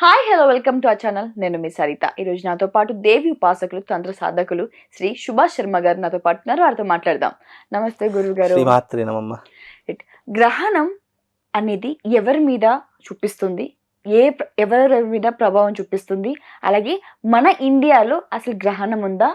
Hi hello welcome to our channel నేను మీ సరిత. ఈ రోజు నాతో పాటు దేవి ఉపాసకులు తంత్ర సాధకులు శ్రీ సుభాష్ శర్మ గారు నాతో పాటు ఉన్నారు. వారితో మాట్లాడదాం. నమస్తే గురువు గారు గ్రహణం అనేది ఎవరి మీద చూపిస్తుంది? ఏ ఎవరి మీద ప్రభావం చూపిస్తుంది? అలాగే మన ఇండియాలో అసలు గ్రహణం ఉందా?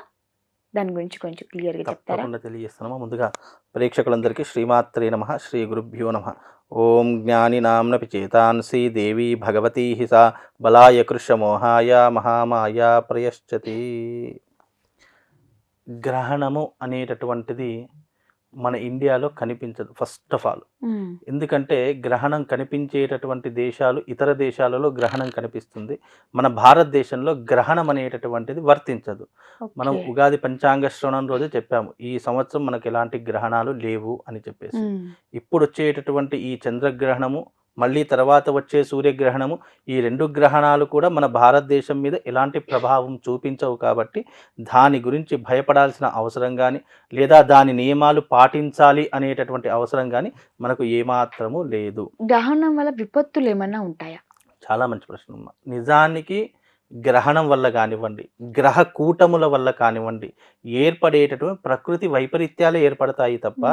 దాని గురించి కొంచెం క్లియర్గా చెప్తారా? తెలియజేస్తున్నాము. ముందుగా ప్రేక్షకులందరికీ శ్రీమాత్రే నమ శ్రీ గురుభ్యో నమ. ఓం జ్ఞాని నామ్నపి చేతాన్సి దేవి భగవతీ హి సా బలాయ కృషమోహాయ మహామాయ ప్రయశ్చతి. గ్రహణము అనేటటువంటిది మన ఇండియాలో కనిపించదు ఫస్ట్ ఆఫ్ ఆల్. ఎందుకంటే గ్రహణం కనిపించేటటువంటి దేశాలు ఇతర దేశాలలో గ్రహణం కనిపిస్తుంది మన భారతదేశంలో గ్రహణం అనేటటువంటిది వర్తించదు మనం. ఉగాది పంచాంగ శ్రవణం రోజే చెప్పాము ఈ సంవత్సరం మనకు ఎలాంటి గ్రహణాలు లేవు అని చెప్పేసి. ఇప్పుడు వచ్చేటటువంటి ఈ చంద్రగ్రహణము మళ్ళీ తర్వాత వచ్చే సూర్యగ్రహణము ఈ రెండు గ్రహణాలు కూడా మన భారతదేశం మీద ఎలాంటి ప్రభావం చూపించవు కాబట్టి దాని గురించి భయపడాల్సిన అవసరం కానీ లేదా దాని నియమాలు పాటించాలి అనేటటువంటి అవసరం కానీ మనకు ఏమాత్రము లేదు. గ్రహణం వల్ల విపత్తులు ఏమన్నా ఉంటాయా? చాలా మంచి ప్రశ్న నిజానికి గ్రహణం వల్ల కానివ్వండి గ్రహ కూటముల వల్ల కానివ్వండి ఏర్పడేటటువంటి ప్రకృతి వైపరీత్యాలు ఏర్పడతాయి తప్ప.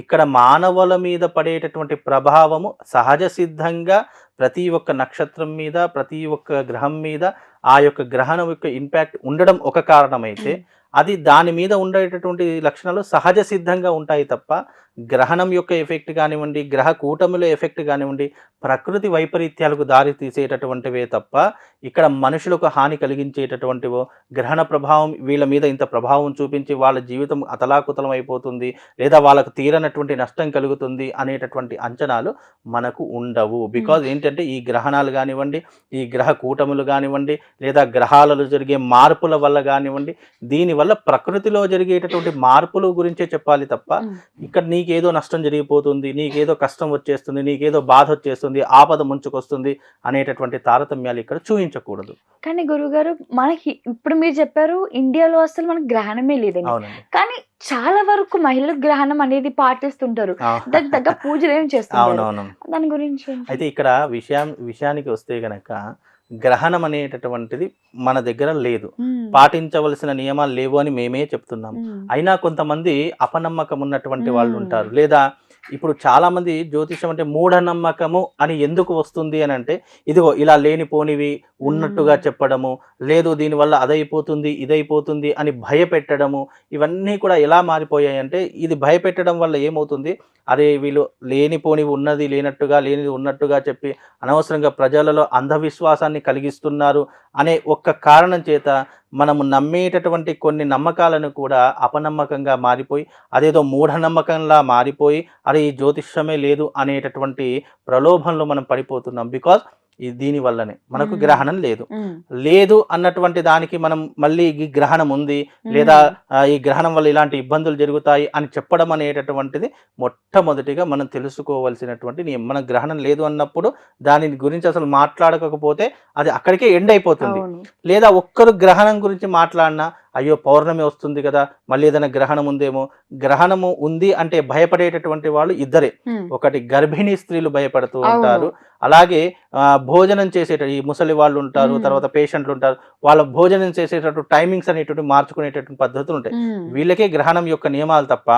ఇక్కడ మానవుల మీద పడేటటువంటి ప్రభావము సహజ సిద్ధంగా ప్రతి ఒక్క నక్షత్రం మీద ప్రతి ఒక్క గ్రహం మీద ఆ యొక్క గ్రహణం యొక్క ఇంపాక్ట్ ఉండడం ఒక కారణమైతే అది దాని మీద ఉండేటటువంటి లక్షణాలు సహజ సిద్ధంగా ఉంటాయి తప్ప గ్రహణం యొక్క ఎఫెక్ట్ కానివ్వండి గ్రహ కూటముల ఎఫెక్ట్ కానివ్వండి ప్రకృతి వైపరీత్యాలకు దారి తీసేటటువంటివే తప్ప ఇక్కడ మనుషులకు హాని కలిగించేటటువంటివో గ్రహణ ప్రభావం వీళ్ళ మీద ఇంత ప్రభావం చూపించి వాళ్ళ జీవితం అతలాకుతలం అయిపోతుంది లేదా వాళ్ళకు తీరనటువంటి నష్టం కలుగుతుంది అనేటటువంటి అంచనాలు మనకు ఉండవు బికాజ్ ఏంటంటే ఈ గ్రహణాలు కానివ్వండి ఈ గ్రహ కూటములు కానివ్వండి లేదా గ్రహాలలో జరిగే మార్పుల వల్ల కానివ్వండి దీనివల్ల ప్రకృతిలో జరిగేటటువంటి మార్పుల గురించే చెప్పాలి తప్ప. ఇక్కడ నీకేదో నష్టం జరిగిపోతుంది నీకేదో కష్టం వచ్చేస్తుంది నీకేదో బాధ వచ్చేస్తుంది ఆపద ముంచుకొస్తుంది అనేటటువంటి తారతమ్యాలు ఇక్కడ చూపించకూడదు కానీ గురుగారు మనకి ఇప్పుడు మీరు చెప్పారు ఇండియాలో అసలు మనకి గ్రహణమే అవునండి. కానీ చాలా వరకు మహిళలు గ్రహణం అనేది పాటిస్తుంటారు. దానికి తగ్గ పూజలు ఏం అవునవును. దాని గురించి? అయితే ఇక్కడ విషయం విషయానికి వస్తే గనక గ్రహణం అనేటటువంటిది మన దగ్గర లేదు. పాటించవలసిన నియమాలు లేవు అని మేమే చెప్తున్నాము మ్మ్. అయినా కొంతమంది అపనమ్మకం ఉన్నటువంటి వాళ్ళు. ఉంటారు లేదా ఇప్పుడు చాలా మంది జ్యోతిషం అంటే మూఢనమ్మకము అని ఎందుకు వస్తుంది అని అంటే ఇదిగో ఇలా లేనిపోనివి ఉన్నట్టుగా. చెప్పడము లేదు దీనివల్ల అదైపోతుంది ఇదైపోతుంది అని భయపెట్టడము ఇవన్నీ కూడా ఎలా మారిపోయాయి అంటే ఇది భయపెట్టడం వల్ల ఏమవుతుంది అరే వీళ్ళు లేనిపోనివి ఉన్నది లేనట్టుగా లేనిది ఉన్నట్టుగా చెప్పి అనవసరంగా ప్రజలలో అంధవిశ్వాసాన్ని కలిగిస్తున్నారు అనే ఒక్క కారణం చేత మనము నమ్మేటటువంటి కొన్ని నమ్మకాలను కూడా అపనమ్మకంగా మారిపోయి అదేదో మూఢనమ్మకంలా మారిపోయి అరే ఈ జ్యోతిష్యమే లేదు అనేటటువంటి ప్రలోభంలో మనం పడిపోతున్నాం. బికాజ్ దీని వల్లనే మనకు. గ్రహణం లేదు. లేదు అన్నటువంటి దానికి మనం మళ్ళీ ఈ గ్రహణం ఉంది లేదా ఈ గ్రహణం వల్ల ఇలాంటి ఇబ్బందులు జరుగుతాయి అని చెప్పడం అనేటటువంటిది మొట్టమొదటిగా మనం తెలుసుకోవాల్సినటువంటి నియమం. మన గ్రహణం లేదు అన్నప్పుడు దాని గురించి అసలు మాట్లాడకపోతే అది అక్కడికే ఎండ్ అయిపోతుంది లేదా ఒక్కరు గ్రహణం గురించి మాట్లాడినా అయ్యో పౌర్ణమి వస్తుంది కదా మళ్ళీ ఏదైనా గ్రహణం ఉందేమో గ్రహణము ఉంది అంటే భయపడేటటువంటి వాళ్ళు ఇద్దరే. ఒకటి గర్భిణీ స్త్రీలు భయపడుతూ. ఉంటారు అలాగే భోజనం చేసేట ఈ ముసలి వాళ్ళు ఉంటారు. తర్వాత పేషెంట్లు ఉంటారు వాళ్ళ భోజనం చేసేటట్టు టైమింగ్స్ అనేటువంటి మార్చుకునేటటువంటి పద్ధతులు ఉంటాయి. వీళ్ళకే గ్రహణం యొక్క నియమాలు తప్ప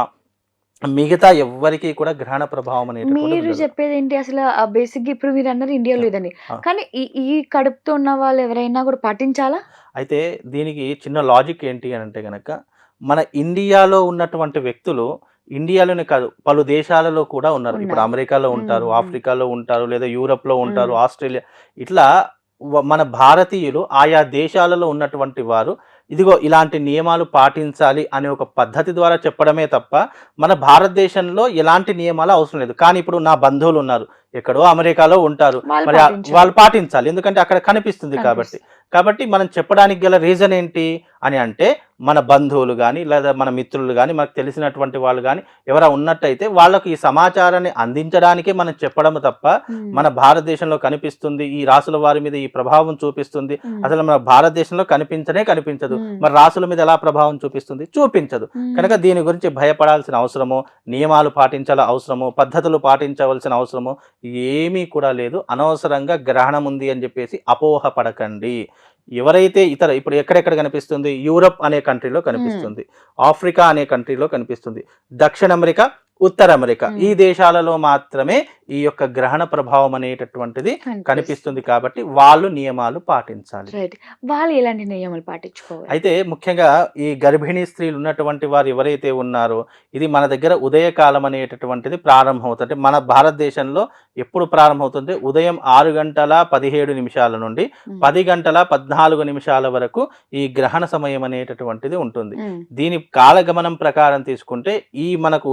మిగతా ఎవ్వరికీ కూడా గ్రహణ ప్రభావం అనేటువంటిది మీరు. చెప్పేది ఏంటి అసలు బేసిక్ ఇప్పుడు మీరు అన్నారు ఇండియా లేదని. కానీ ఈ ఈ కడుపుతో ఉన్న వాళ్ళు ఎవరైనా కూడా పాటించాలా అయితే దీనికి చిన్న లాజిక్ ఏంటి అని అంటే గనక మన ఇండియాలో ఉన్నటువంటి వ్యక్తులు ఇండియాలోనే కాదు పలు దేశాలలో కూడా ఉన్నారు ఇప్పుడు. అమెరికాలో ఉంటారు. ఆఫ్రికాలో ఉంటారు లేదా యూరప్లో ఉంటారు. ఆస్ట్రేలియా ఇట్లా మన భారతీయులు ఆయా దేశాలలో ఉన్నటువంటి వారు ఇదిగో ఇలాంటి నియమాలు పాటించాలి అనే ఒక పద్ధతి ద్వారా చెప్పడమే తప్ప మన భారతదేశంలో ఎలాంటి నియమాలు అవసరం లేదు. కానీ ఇప్పుడు నా బంధువులు ఉన్నారు. ఎక్కడో అమెరికాలో ఉంటారు మరి. వాళ్ళు పాటించాలి ఎందుకంటే అక్కడ కనిపిస్తుంది కాబట్టి కాబట్టి మనం చెప్పడానికి గల రీజన్ ఏంటి అని అంటే మన బంధువులు కానీ లేదా మన మిత్రులు కానీ మనకు తెలిసినటువంటి వాళ్ళు కానీ ఎవరైనా ఉన్నట్టయితే వాళ్ళకు ఈ సమాచారాన్ని అందించడానికే మనం చెప్పడం తప్ప. మన భారతదేశంలో కనిపిస్తుంది ఈ రాసుల వారి మీద ఈ ప్రభావం చూపిస్తుంది. అసలు మన భారతదేశంలో కనిపించనే కనిపించదు. మరి రాసుల మీద ఎలా ప్రభావం చూపిస్తుంది చూపించదు. కనుక దీని గురించి భయపడాల్సిన అవసరము నియమాలు పాటించాల అవసరము పద్ధతులు పాటించవలసిన అవసరము ఏమీ కూడా లేదు. అనవసరంగా గ్రహణం ఉంది అని చెప్పేసి అపోహ పడకండి ఎవరైతే ఇతర ఇప్పుడు ఎక్కడెక్కడ కనిపిస్తుంది? యూరప్ అనే కంట్రీలో కనిపిస్తుంది. ఆఫ్రికా అనే కంట్రీలో కనిపిస్తుంది. దక్షిణ అమెరికా ఉత్తర అమెరికా. ఈ దేశాలలో మాత్రమే ఈ యొక్క గ్రహణ ప్రభావం అనేటటువంటిది కనిపిస్తుంది. కాబట్టి వాళ్ళు నియమాలు పాటించాలి. వాళ్ళు ఎలాంటి నియమాలు పాటించుకోవాలి? అయితే ముఖ్యంగా ఈ గర్భిణీ స్త్రీలు ఉన్నటువంటి వారు ఎవరైతే ఉన్నారో ఇది మన దగ్గర ఉదయకాలం అనేటటువంటిది ప్రారంభమవుతుంది. మన భారతదేశంలో ఎప్పుడు ప్రారంభమవుతుంది? ఉదయం ఆరు గంటల పదిహేడు నిమిషాల నుండి. పది గంటల పద్నాలుగు నిమిషాల వరకు ఈ గ్రహణ సమయం అనేటటువంటిది ఉంటుంది. దీని కాలగమనం ప్రకారం తీసుకుంటే ఈ మనకు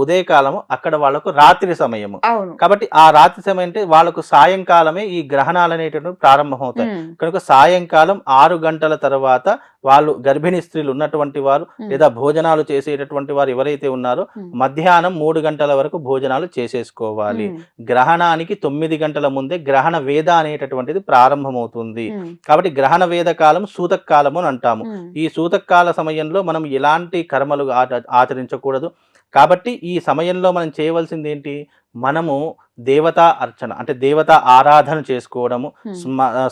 ఉదయకాలము అక్కడ వాళ్ళకు రాత్రి సమయము కాబట్టి ఆ రాత్రి సమయం అంటే వాళ్ళకు సాయంకాలమే ఈ గ్రహణాలు అనేటటువంటి ప్రారంభమవుతాయి. కనుక సాయంకాలం ఆరు గంటల తర్వాత వాళ్ళు గర్భిణీ స్త్రీలు ఉన్నటువంటి వారు. లేదా భోజనాలు చేసేటటువంటి వారు ఎవరైతే ఉన్నారో. మధ్యాహ్నం మూడు గంటల వరకు భోజనాలు చేసేసుకోవాలి. గ్రహణానికి తొమ్మిది గంటల ముందే గ్రహణ వేద అనేటటువంటిది ప్రారంభమవుతుంది. కాబట్టి గ్రహణ వేద కాలం సూతక కాలము అని అంటాము. ఈ సూతకాల సమయంలో మనం ఎలాంటి కర్మలు ఆచ- ఆచరించకూడదు కాబట్టి ఈ సమయంలో మనం చేయవలసింది ఏంటి? మనము దేవతా అర్చన అంటే దేవతా ఆరాధన చేసుకోవడము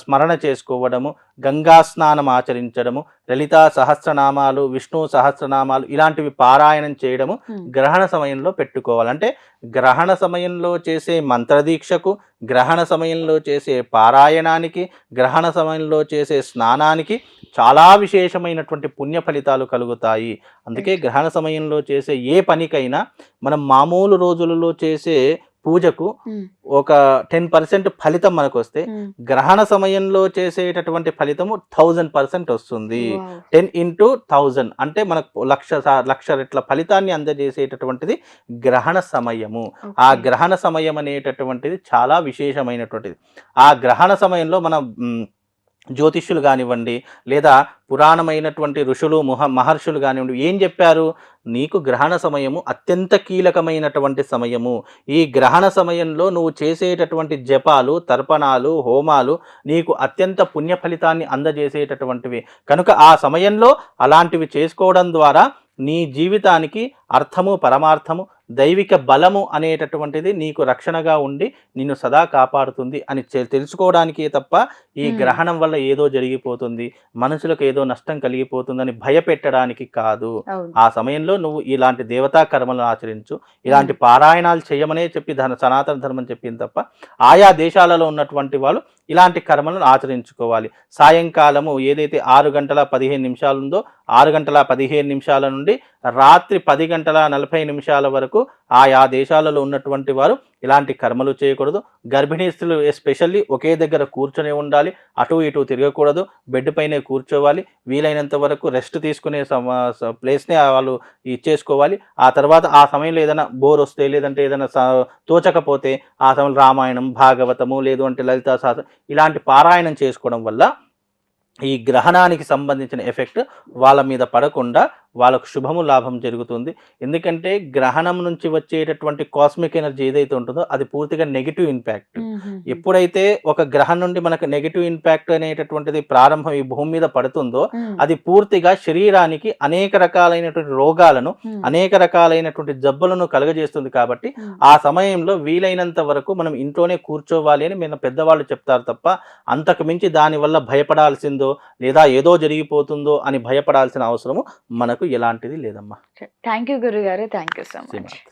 స్మరణ చేసుకోవడము గంగా స్నానం ఆచరించడము లలితా సహస్రనామాలు విష్ణు సహస్రనామాలు ఇలాంటివి పారాయణం చేయడము. గ్రహణ సమయంలో పెట్టుకోవాలి. అంటే గ్రహణ సమయంలో చేసే మంత్రదీక్షకు గ్రహణ సమయంలో చేసే పారాయణానికి గ్రహణ సమయంలో చేసే స్నానానికి చాలా విశేషమైనటువంటి పుణ్య ఫలితాలు కలుగుతాయి. అందుకే గ్రహణ సమయంలో చేసే ఏ పనికైనా మనం మామూలు రోజులలో చేసే పూజకు. ఒక టెన్ పర్సెంట్ ఫలితం మనకు వస్తే. గ్రహణ సమయంలో చేసేటటువంటి ఫలితము థౌజండ్ పర్సెంట్ వస్తుంది. టెన్ ఇంటూ థౌజండ్ అంటే మనకు లక్ష లక్ష రెట్ల ఫలితాన్ని అందజేసేటటువంటిది గ్రహణ సమయము ఆ. గ్రహణ సమయం అనేటటువంటిది చాలా విశేషమైనటువంటిది ఆ గ్రహణ సమయంలో మన జ్యోతిష్యులు కానివ్వండి లేదా పురాణమైనటువంటి ఋషులు ముహ మహర్షులు కానివ్వండి ఏం చెప్పారు? నీకు గ్రహణ సమయము అత్యంత కీలకమైనటువంటి సమయము. ఈ గ్రహణ సమయంలో నువ్వు చేసేటటువంటి జపాలు తర్పణాలు హోమాలు నీకు అత్యంత పుణ్య ఫలితాన్ని అందజేసేటటువంటివి. కనుక ఆ సమయంలో అలాంటివి చేసుకోవడం ద్వారా నీ జీవితానికి అర్థము పరమార్థము దైవిక బలము అనేటటువంటిది నీకు రక్షణగా ఉండి నిన్ను సదా కాపాడుతుంది అని తెలుసుకోవడానికే తప్ప ఈ. గ్రహణం వల్ల ఏదో జరిగిపోతుంది మనుషులకు ఏదో నష్టం కలిగిపోతుందని భయపెట్టడానికి కాదు. ఆ సమయంలో నువ్వు ఇలాంటి దేవతా కర్మలను ఆచరించు ఇలాంటి పారాయణాలు చేయమనే చెప్పి ధన సనాతన ధర్మం చెప్పింది తప్ప ఆయా దేశాలలో ఉన్నటువంటి వాళ్ళు ఇలాంటి కర్మలను ఆచరించుకోవాలి. సాయంకాలము ఏదైతే ఆరు గంటల పదిహేను నిమిషాలు ఉందో ఆరు గంటల పదిహేను నిమిషాల నుండి రాత్రి పది గంటల నలభై నిమిషాల వరకు ఆయా దేశాలలో ఉన్నటువంటి వారు ఇలాంటి కర్మలు చేయకూడదు. గర్భిణీ స్త్రీలు ఎస్పెషల్లీ ఒకే దగ్గర కూర్చొని ఉండాలి. అటు ఇటు తిరగకూడదు. బెడ్ పైనే కూర్చోవాలి. వీలైనంత వరకు రెస్ట్ తీసుకునే స- ప్లేస్నే వాళ్ళు ఇచ్చేసుకోవాలి. ఆ తర్వాత ఆ సమయంలో ఏదైనా బోర్ వస్తే లేదంటే ఏదైనా స- తోచకపోతే ఆ సమయంలో రామాయణం భాగవతము లేదు అంటే లలితా శాస్త్రం ఇలాంటి పారాయణం చేసుకోవడం వల్ల ఈ గ్రహణానికి సంబంధించిన ఎఫెక్ట్ వాళ్ళ మీద పడకుండా వాళ్ళకు శుభము లాభం జరుగుతుంది ఎందుకంటే గ్రహణం నుంచి వచ్చేటటువంటి కాస్మిక్ ఎనర్జీ ఏదైతే ఉంటుందో అది పూర్తిగా నెగిటివ్ ఇంపాక్ట్. ఎప్పుడైతే ఒక గ్రహం నుండి మనకు నెగిటివ్ ఇంపాక్ట్ అనేటటువంటిది ప్రారంభం ఈ భూమి మీద పడుతుందో. అది పూర్తిగా శరీరానికి అనేక రకాలైనటువంటి రోగాలను. అనేక రకాలైనటువంటి జబ్బులను కలుగజేస్తుంది కాబట్టి. ఆ సమయంలో వీలైనంత వరకు మనం ఇంట్లోనే కూర్చోవాలి అని మన పెద్దవాళ్ళు చెప్తారు తప్ప అంతకు మించి దానివల్ల భయపడాల్సిందో లేదా ఏదో జరిగిపోతుందో అని భయపడాల్సిన అవసరము మనకు ఎలాంటిది లేదమ్మా. థ్యాంక్ యూ గురుగారు. Thank you so much